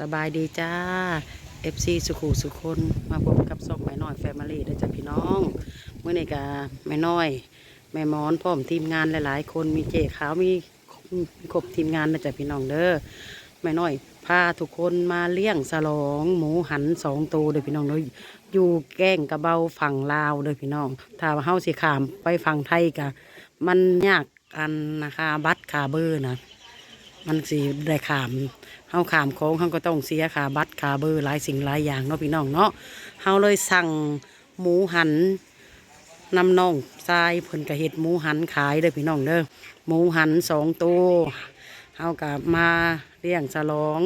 สบายดีจ้า FC สุขุสุคนมาพบกับซอกแม่น้อยแฟมิลี่ด้วยจ้ะพี่น้องเมื่อในกะแม่น้อย แม่มอนพร้อมทีมงานหลายๆ คนมีเจ๊ขาวมีมีครบทีมงานนะจ้ะพี่น้องเด้อแม่น้อยพาทุกคนมาเลี้ยงสลอง หมูหันสองตัวเด้อพี่น้องเด้ออยู่แก้งกระเบาฝั่งลาวเด้อพี่น้อง ถ้าว่าเฮาสิขามไปฝั่งไทยกะมันยากกันนะคะบัตรคาเบอร์นะ มันสิได้ขามเฮาขามโค้งเฮาก็ต้องเสียค่าบัตรค่าเบอร์หลายสิ่งหลายอย่างเนาะพี่น้องเนาะเฮาเลยสั่งหมูหันนำน่องทรายเพิ่นก็เฮ็ดหมูหันขายเด้อพี่น้องเด้อหมูหันสองตัวเฮาก็มาเลี้ยงฉลอง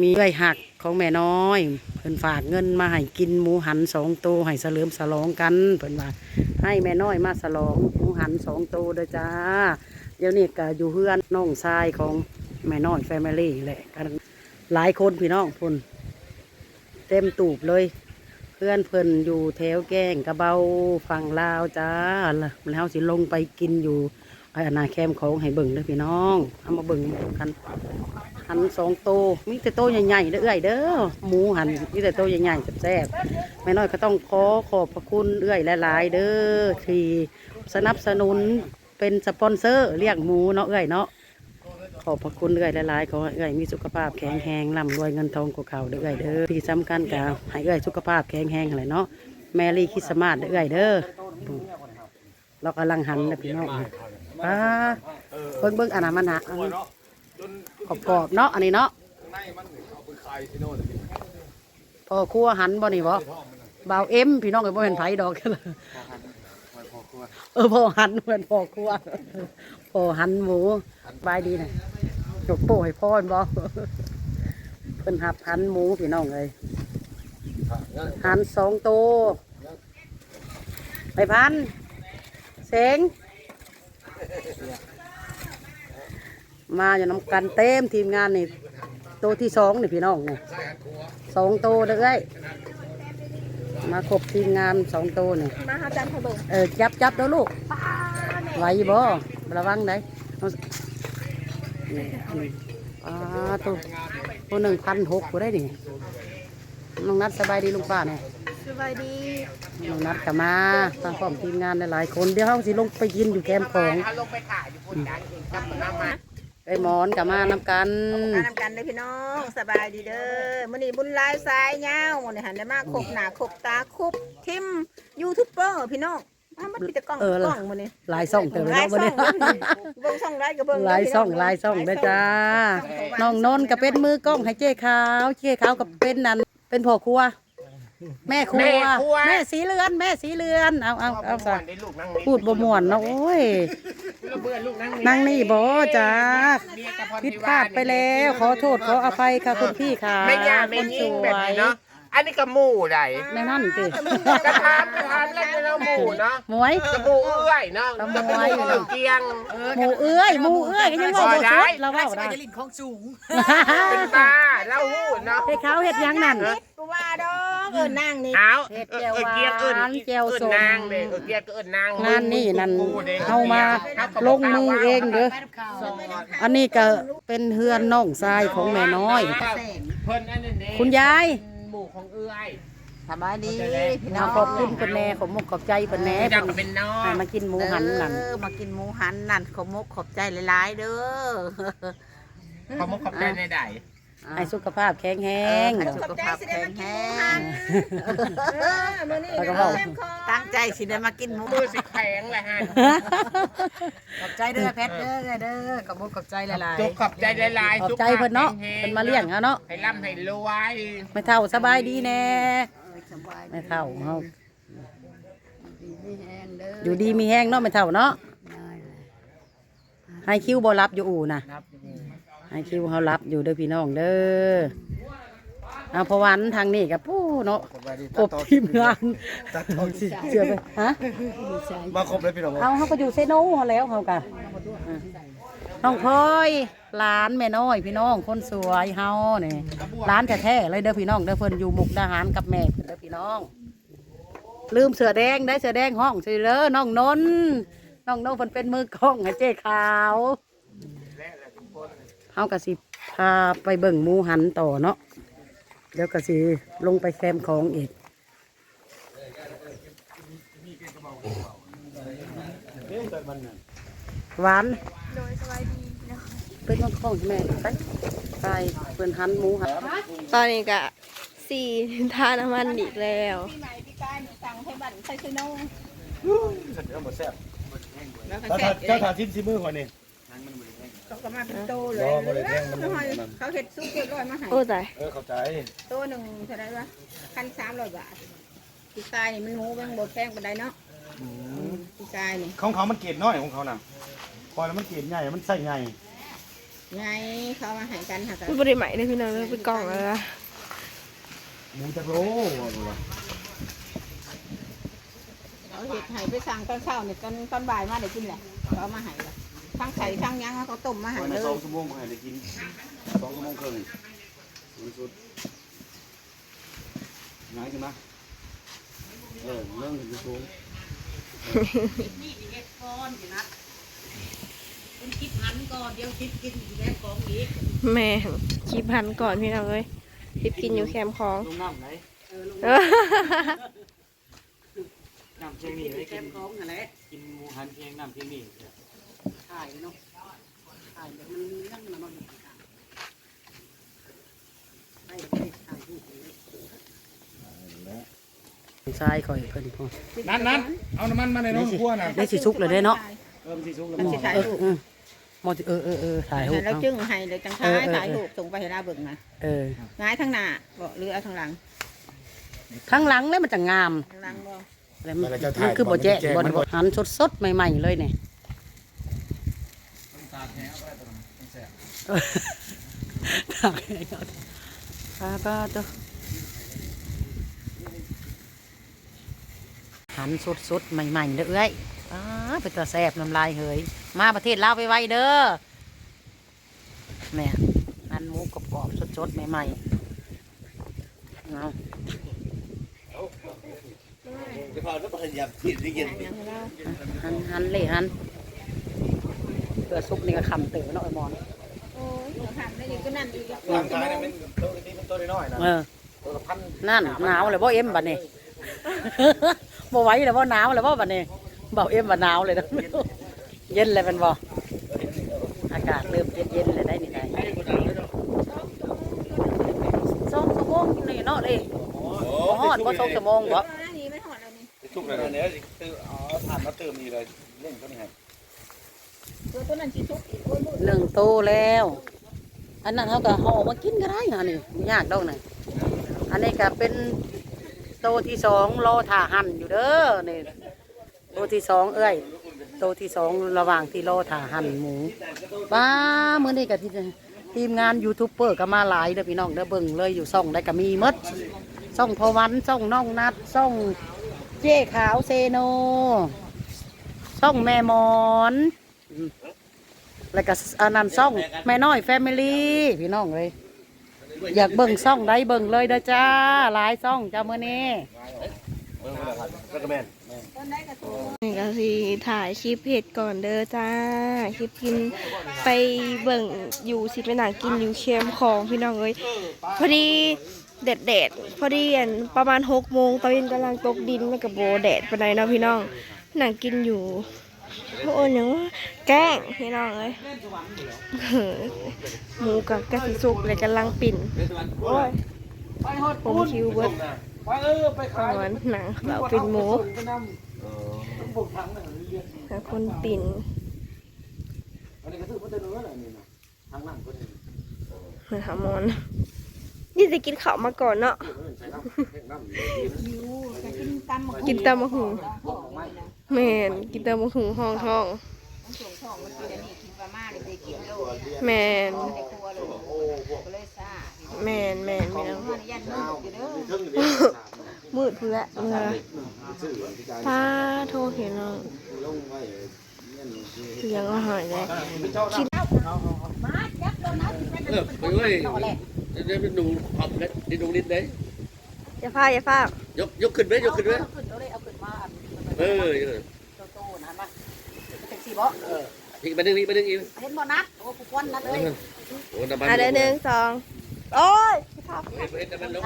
มีเอื้อยหักของแม่น้อย เพิ่นฝากเงินมาให้กินหมูหันสองตัวให้เสลิมฉลองกันเพิ่นว่าให้แม่น้อยมาฉลองหมูหันสองตัวเด้อจ้าเดี๋ยวนี้ก็อยู่เพื่อนน้องชายของ แม่น้อยแฟมิลี่แหละกันหลายคนพี่น้องพุ่นเต็มตูบเลย เพื่อนเพิ่นอยู่แถวแก้งกระเบาฝั่งลาวจ้าแล้วสิลงไปกินอยู่ไอ้อนาแคมของให้เบิ่งเด้อพี่น้องเอามาเบิ่งกันหันสองโตมีแต่โตใหญ่ๆเด้อเอื้อยเด้อหมูหันมีแต่โตใหญ่ๆแซ่บๆแม่น้อยก็ต้องขอขอบพระคุณเอื้อยหลายๆเด้อที่สนับสนุนเป็นสปอนเซอร์เลี้ยงหมูเนาะเอ้อยเนาะ ขอบพระคุณเอ้อยหลายๆขอให้เอ้อยมีสุขภาพแข็งแรงร่ำรวยเงินทองกว่าเขาเด้อเอ้อยเด้อที่สำคัญกะให้เอ้อยสุขภาพแข็งแรงอะไรเนาะแมรี่คริสต์มาสเด้อเอ้อยเด้อเรากำลังหันนะพี่น้องป้าเบิ่งเบิ่งอันนั้นมันหะอันนี้ขอบกรอบเนาะอันนี้เนาะพอครัวหันบ่นี่บ่บ่าเอ็มพี่น้องก็บ่เป็นไผดอกกันเออพอหันเหมือนพอครัว พอหันหมูบายดีนะยกโป้ให้พ่อนบอเพิ่นหับหันหมูพี่น้องเลยหันสองตัวไปพันเสงมาอยู่น้ำกันเต็มทีมงานนี่ตัวที่สองนี่พี่น้องนี่สองตัวเด้อเอ้ยมาครบทีมงานสองตัวนี่มาหาจันทร์เบิ่งเออจับจับแล้วลูกไหวบ่ ระวังได้เอานี่อันนี้อ่าตัวตัวหนึ่งพันหกกูได้ดิน้องนัดสบายดีลุงป้าเนี่ยสบายดีน้องนัดกลับมาทางพร้อมทีมงานหลายๆคนเดี๋ยวเขาสิลงไปกินอยู่แคมป์ของลงไปขายอยู่พุ่นดังเองครับน้ำมาไปหมอนกลับมานำกันมานำกันเด้อพี่น้องสบายดีเด้อมื้อนี้บุญหลายสายยาวมื้อนี้หันได้มาครบหน้าครบตาครบทิมยูทูบเบอร์พี่น้อง มามันมีแต่กล้องเออ กล้องมื้อนี้หลายซ่องเติมหแล้ลาวยวันช่องนี้เบิ่งช่องไรก็เบิ่งหลายซ่องหลายซ่องเด้อจ้า น้องนนท์ก็เป็นมือกล้องให้เจ๊ขาวเจ๊ขาวก็เป็นนั่นเป็นพ่อครัว แม่ครัวแม่สีเลือน แม่สีเลือน เอาเอาเอาก่ซะอนได้ลูกนั่งนี่พูดบ่ม่วนเนาะโอ้ยลูกเบื่อลูกนั่งนั่งนี่บ่จ้า เมียกับพรผิดพลาดไปแล้ว ขอโทษขออภัยค่ะคุณพี่ค่ะไม่ยาไม่คนสยิ่งวแบบยนี้เนาะ อันนี้ก็หมูไหนในนั่นสิกระทำกระทำแล้วเนาะหมูเนาะหมวย กระบูเอื้อยเนาะกระกระบบูวยเกียง หมูเอื้อยหมูเอื้อยก็ยังว่าบ่สุดเราเว้าได้เป็นตาเล่าหูเนาะให้เขาเฮ็ดหยังนั่นกูว่าดอกเออนั่งนี่เอาเฮ็ดเอแจ่วอเกียงเอิญหวานแจ่วส้มนางเด้เออเกียงก็เอิญนางงานนี่นั่นเอามาลงมือเองเด้ออันนี้ก็เป็นเฮือนน้องทรายของแม่น้อยเพิ่นอันนี้คุณยาย หมูของเอื้อย สบายดีพี่น้เอาองขอบคุณเพิ่นแน่ขอบมุกขอบใจเพิ่นแน่เจ้าเพิ่นก็เป็นน้องให้มากินหมูหันนั่นเออมากินหมูหันนั่นขอบมกขอบใจหลายๆเด้อขอมุกขอบใจในใด ให้สุขภาพแข็งแรงให้สุขภาพแข็งแรงตั้งใจสิได้มากินหมูมือสิแข็งเลยฮะขอบใจเด้อแพทเด้อเด้อขอบมุกขอบใจหลายจุกขอบใจหลายๆขๆอบใจเพิ่นเนาะเพิ่นมาเลี้ยงเอาเนาะให้ร่ำให้รวยไม่เท่าสบายดีแน่ไม่เท่าเฮาอยู่ดีมีแห้งเนาะไม่เท่าเนาะให้คิวบ่รับอยู่อู่น่ะ ครับให้คิวเฮารับอยู่เด้อพี่น้องเด้อเอาเพราะวันทางนี้กับผู้เนาะครบทีมงานตัดทองสิเชื่อไปฮะมาครบเลยพี่น้องเอาเขาก็อยู่เซโนเขาแล้วเขากันน้องพลอยหลานแม่น้อยพี่น้องคนสวยเฮาเนี่ยร้านแท้ๆเลยเด้อพี่น้องเด้อเพิ่นอยู่มุกดาหารกับแม่เพิ่นเด้อพี่น้อง ลืมเสือแดงได้เสือแดงห้องสิเด้อน้องนนท์น้องนนท์เพิ่นเป็นมือกล้องให้เจ๊ขาว เฮาก็สิพาไปเบิ่งหมูหันต่อเนาะเดี๋ยวก็สิลงไปแคมของอีกหวานโดยสบายดีเนาะเป็นมังของแม่ไปไปเปิ้นหันหมูหันตอนนี้ก็สี่ทาน้ำมันอีกแล้วพี่ใหม่พี่กายมีสั่งให้บัตรใส่ชโนเดี๋ยวหมดแซ่บแล้วก็เจ้าแซ่ถ่าบเจ้าถ่าชิ้นซีมือก่อนนี่ เขาก็มาเป็นโตเลรยอบ่ได้แท่งมันเขาเห็ดซุปเรียบร้อยมาให้โอ้ตายเออเข้าใจโตหนึ่งเท่าไหรวะพันสามร้อยบาทพี่กายนี่มันหมูแบงบดแพงปานใดเนาะพี่กายนี่ของเขามันเกรดน้อยของเขาน่ะพอแล้วมันเกรดใหญ่มันใส่ใหญ่ไงเขามาให้กันค่ะมันบริใหม่เลยพี่น้องเลยเป็นกล่องแล้วนะหมูจักโลว่าบ่ล่ะเขาเห็ดให้ไปสั่งตอนเช้าเนี่ยตอนตอนบ่ายมาได้กินแหละเขาเอามาให้ละ ทั้งไข่ทั้งหยังเขาต้มมาให้ภายเลในยสองชั่วโมงก็ให้ได้กินสองชั่วโมงครึ่งสูงสุดง่ายขึ้นนะเออเรื่องถึงจะสูงนี่เฮ็ดก่อนสินะคุณคิดหันก่อนเดี๋ยวคิดกินแคมของอีกแม่คีพันก่อนพี่น้องเลยทิปกินอยู่แคมป์ของลงน้ำไหนเออน้ำเชียงนี่กินไว้แคกินมของนั่นแหละกินหมูหันเชียงน้ำเชียงนี่ ถ่ายเนาะถ่ายแบบมันมีนั่งมันมันไปไปถ่ายรูปเลยทรายข่อยเพิ่นพ่อนั้นนั้นเอาน้ำมันมาในน้องครัวน่ะได้สิสุกเลยเด้เนาะเออมันสิสุกแล้วอืมหมอเออเออมองสิเออเออเออถ่ายรูปแล้วเอาจึงให้เลยจังท้าเออยเออถ่ายรูปส่งไปให้ลาเบิ่งนะเออง่ายทั้งหน้าบ่หรือเอาทั้งหลังข้างหลังแล้วมันจะงามทั้งหลังบ่แล้วมันมันคือบ่แจ๊ะบ่บ่หันสดๆใหม่ๆเลยเนี่ยเออ ตากแห้งเอาปลาปลาตัวหันสุดๆใหม่ๆเด้อเอ้ยอ้าเป็นตาแซ่บน้ำลายเหยมาประเทศลาวไปไวๆเด้อแม่หันหมูกรอบๆสดๆใหม่ๆเอาะหันหันเลยหันเพื่อซุกนี่ก็คำเต๋อเนาะไอ้มอน โอ้ยหัวหันได้ดีก็นั่นอีกร่างกายเนี่ยมันตัวนี้มันตัวน้อยๆนะเออตัวละพันนั่นหนาวเลยบ่เอ็มบัดนี้บ่ไหวเลยบ่หนาวเลยบ่บัดนี้เบาเอ็มบ่หนาวเลยนะเย็นเลยเป็นบ่อากาศเริ่มเย็นๆเลยได้นี่ได้สองชั่วโมงนี่เนาะเลยบ่ฮอดบ่สองชั่วโมงบ่นี่ไม่หอดแล้วนี่ทุกเลยเนี่ยคืออ๋อทานมาเติมนี่เลยเล่นก็นี่ไง ตัวตัวนั้นสิทุกอีกโอ้ยมืดหนึ่งโตแล้ว อันนั้นเขาก็ห่อมากินก็ได้ฮะนี่บ่ยากดอกนะอันนี้ก็เป็นโตที่สองรอถ่าหั่นอยู่เด้อนี่โตที่สองเอ้ยโตที่สองระหว่างที่รอถ่าหั่นหมูป้าเมื่อนี้ก็ที่ทีมงานยูทูบเบอร์ก็มาหลายเด้อพี่น้องเด้อเบิ่งเลยอยู่ซ่องได้ก็มีหมดซ่องพอวันซ่องน้องนัดซ่องเจ๊ขาวเซโนซ่องแม่หมอน แล้วก็อันนั้นซ่องแม่น้อยแฟมิลี่พี่น้องเลย อยากเบิ่งซ่องได้เบิ่งเลยเด้อจ้าหลายซ่องจ้ามื้อนี้แล้วก็แม่นต้นได้กับตัวนี่ก็สิถ่ายคลิปเพจก่อนเด้อจ้าคลิปกินไปเบิ่งอยู่สิไปหนังกินอยู่แคมป์ของพี่น้องเลยพอดีแดดแดดๆพอดีอันประมาณหกโมงตอนเย็นกำลังตกดินมันกับโบแดดปานใดเนาะพี่น้องหนังกินอยู่ โอ้ยยังว่าแกล้งพี่น้องเลยหมูกับกะสิสุกเลยกำลังปิ่นโอ้ยผมคิวเบิร์ดไปเออไปขายเอาหนังเราปิ่นหมูไปนำต้องบุกทางนั่นเรียนหาคนปิ่นอันนี้ก็ถือว่าจะเนื้ออะไรนี่นะทางนั่งก็ได้เหมือนหามอนนี่จะกินข้าวมาก่อนเนาะใส่น้ำแห้งน้ำอยู่ยูจะกินตำมะกินตำมะหุงห้องไม่นะ แม่นกินตำมะหุงห้องท้องมันส่งท้องมันกินอันนี้กินปลาม่าเลยไปกินโลดแม่นในครัวเลยก็เลยซ่าแม่นแม่นพี่น้องมันยันมืดอยู่เด้อเครื่องเรียนมืดพูนละเออป้าโทรเห็นน้องเลี้ยงอาหารเลยเออไปเว้ยเดี๋ยวไปดูขอบเลยไปดูนิดเลยอย่าพลาดอย่าพลาดยกยกขึ้นไหมยกขึ้นไหม เออาเอานมาอันเออโตนะมาเป็นสีบ่อีกไปนึงอีกไปนึงอีกเห็นบ่นัดโอ้ผู้คนนัดเลยโอ้น้ำมันอะเดี๋ยวหนึ่งสองโอ้ยพี่ภาพเห็นแต่มันลง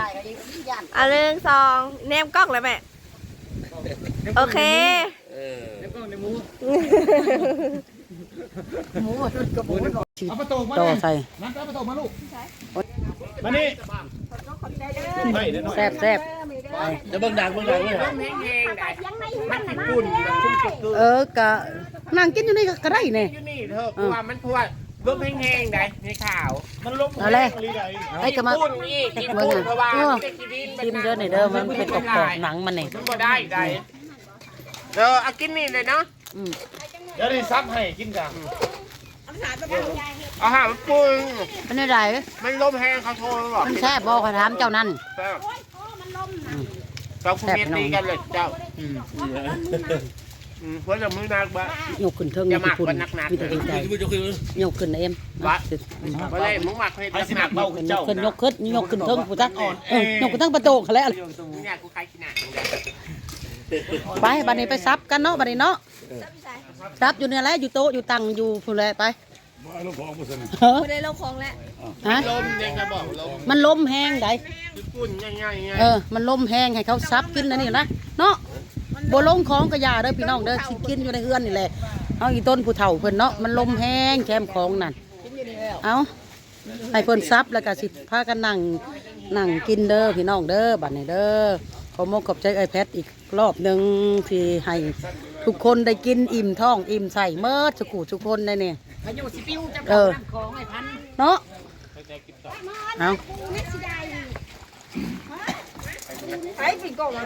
อันหนึ่งสองแนมกล้องเลยแม่โอเคเออเอาประตูมาต่อใส่นั่นเอาประตูมาลูกมานี่ม่เดี๋ยวหน่อยแซ่บแซ่บ จะเบิ่งดังเบิ่งดังเลยเออกะนั่งกินอยู่นี่ก็ก็ได้เนี่ยอยู่นี่เถอะเพราะว่ามันเพราะว่าลมแห้งๆได้ในข่าว มันลบเอาเลยลีใดไอ้กะมาปุ่นนี่กินมึงปุ่นอะเพราะว่าเออเป็นกินดินชิมเด้อหน่อยเด้อมันเป็นกรอบๆหนังมันนี่มันบ่ได้ได้เออเอากินนี่เลยเนาะอืมเดี๋ยวได้ซับให้กินกันเอาหามันปุ่นเป็นอะไรมันลมแห้งเขาโทรมาบอกมันแซ่บบ่ขอถามเจ้านั่นเออ เจ้าคุณเมียตีกันเลยเจ้าอืมเพราะจะมือนักบ่ยกขึ้นเทิงอย่าญี่มากปุ่นกว่านักๆ มีแต่ใจจะไปจะขึ้นยกขึ้นนะเอ็มวะเพราะได้มึงมักให้ไอ้สิหหนันักกเบาเบาขึ้นยเจ้ากขึ้นยนะกขึ้นยกขึ้นเทิงผู้ตักเออยกขึ้นทั้งประตูเขาแล้วมึงอยากกูใครขี้หนักไปบัดนี้ไปซับกันเนาะบัดนี้เนาะซับอยู่เนี่ยแหละอยู่โต๊ะอยู่ตังอยู่พุ่นแหละไป เออไม่ได้ลงของแล้วฮะลมเนี่ยครับบอกลมมันลมแห้งไดญี่ปุ่นง่ายๆเออ มันลมแห้งให้เขาซับกินนะนี่นะเนาะบ่ลงของกระยาเด้อพี่น้องเด้อสิกินอยู่ในเฮือนนี่แหละเอาอีต้นผู้เฒ่าเพิ่นเนาะมันลมแห้งแคมของนั่นเอาให้เพิ่นซับแล้วก็สิพากันนั่งนั่งกินเด้อพี่น้องเด้อบัดนี้เด้อขอมกขอบใจไอแพดอีกรอบหนึงที่ให้ ทุกคนได้กินอิ่มท้องอิ่มใส่เมิดสุกุทุกคนได้เนี่ยเออเนาะเอาไอ้ปิ่นกงอะ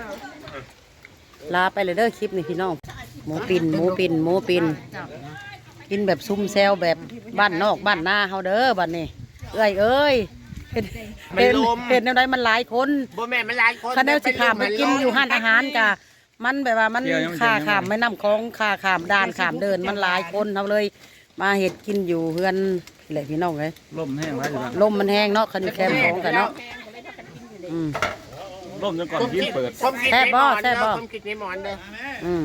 ลาไปเลยเด้อคลิปนี่พี่น้องหมูปินหมูปินหมูปินกินแบบซุ่มแซวแบบบ้านนอกบ้านนาเฮาเด้อบ้านนี้เอ้ยเอ้ยเห็นเห็นเห็นแนวใดมันหลายคนบ่แม่นมันหลายคนคันแนวสิขามไปกินอยู่ห้านอาหารกะ มันแบบว่ามันค่าขามไม่นำของค่าขามด่านขามเดินมันหลายคนเฮาเลย มาเห็ดกินอยู่เฮือนแหละพี่น้องเอ้ยลมแห้งไว้อยู่นะลมมันแห้งเนาะคันอยู่แคมป์ของกันเนาะอืมลมจนก่อนยิ้มเปิดความคิดแซ่ในบหบ่มอนแซ่เด้บบ่อความคิดในหมอนเด้ออืม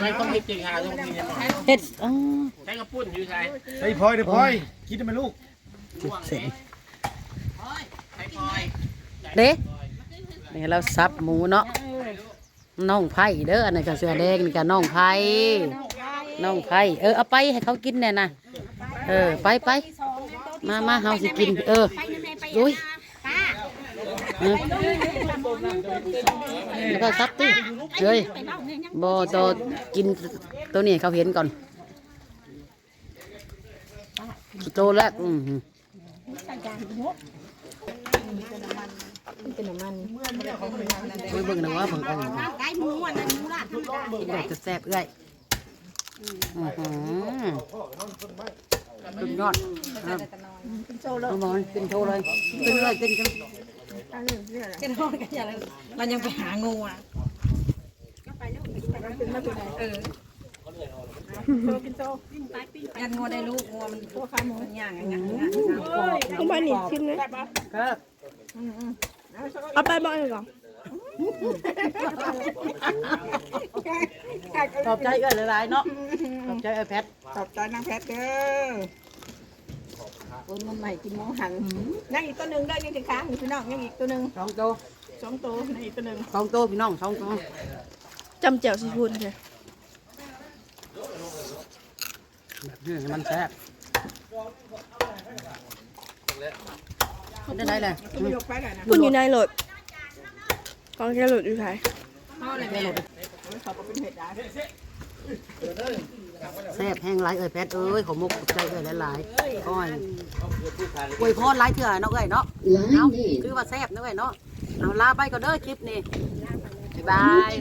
ไม่ความคิดจริงหาความคิดในหมอนเฮ็ดอ๋อใช้กระปุ่นอยู่ใช่ไอ้พลอยเดี๋ยวพลอยคิดได้ไหมลูกเสร็จใช้พลอยเด้นี่เราซับหมูเนาะ น้องไผ่เด้ออันนี้ก็เสือแดงนี่ก็น้องไผ่น้องไผ่เออเอาไปให้เขากินเนี่ยนะเออไปไปมามาเฮาสิกิน เออดุยแล้วก็ซับติเฮ้ยบอตัวกินตัวนี้เขาเห็นก่อนโตแล้วอืม เบิ่งนะว่าเบิ่งเอาได้หมูอะนะหมูละกินได้จะแซ่บเอ้อยอือหือสุดยอดครับเอาบอลกินโชว์เลยกินเลยกินกันมันยังไปหางูอะ ยันงัวได้ลูกงัวมันพวข้ามูมันย่างอย่างเงี้ยเอาไปหนีชิมเลยครับเอาไปบอกเลยก่อนขอบใจเอ้อยหลายๆเนาะขอบใจไอ้แพทขอบใจนางแพทเด้อคนมันใหม่กินหมูหันยังอีกตัวหนึ่งได้ยังถึงค้างอยู่พี่น้องยังอีกตัวหนึ่งสองโตวสองตัวในอีกตัวหนึ่งสองโตวพี่น้องสองโตวจำเจียวซีฟู้ดเลย อืมมันแซ่บได้ไรเลยก็ไม่ยกไปเลยนะคุณอยู่ในรถกองแค่รถอยู่ไทยพ่อเลยแม่เขาเป็นเห็ดได้แซ่บแห้งไรเอ้ยแพทเอ้ยขอมุกขอบใจเอ้ยหลายๆก้อยอวยพรหลายเถื่อเนาะเอ้ยเนาะเอาคือว่าแซ่บเนาะเอ้ยเนาะเอาลาไปก็เด้อคลิปนี้บ๊ายบาย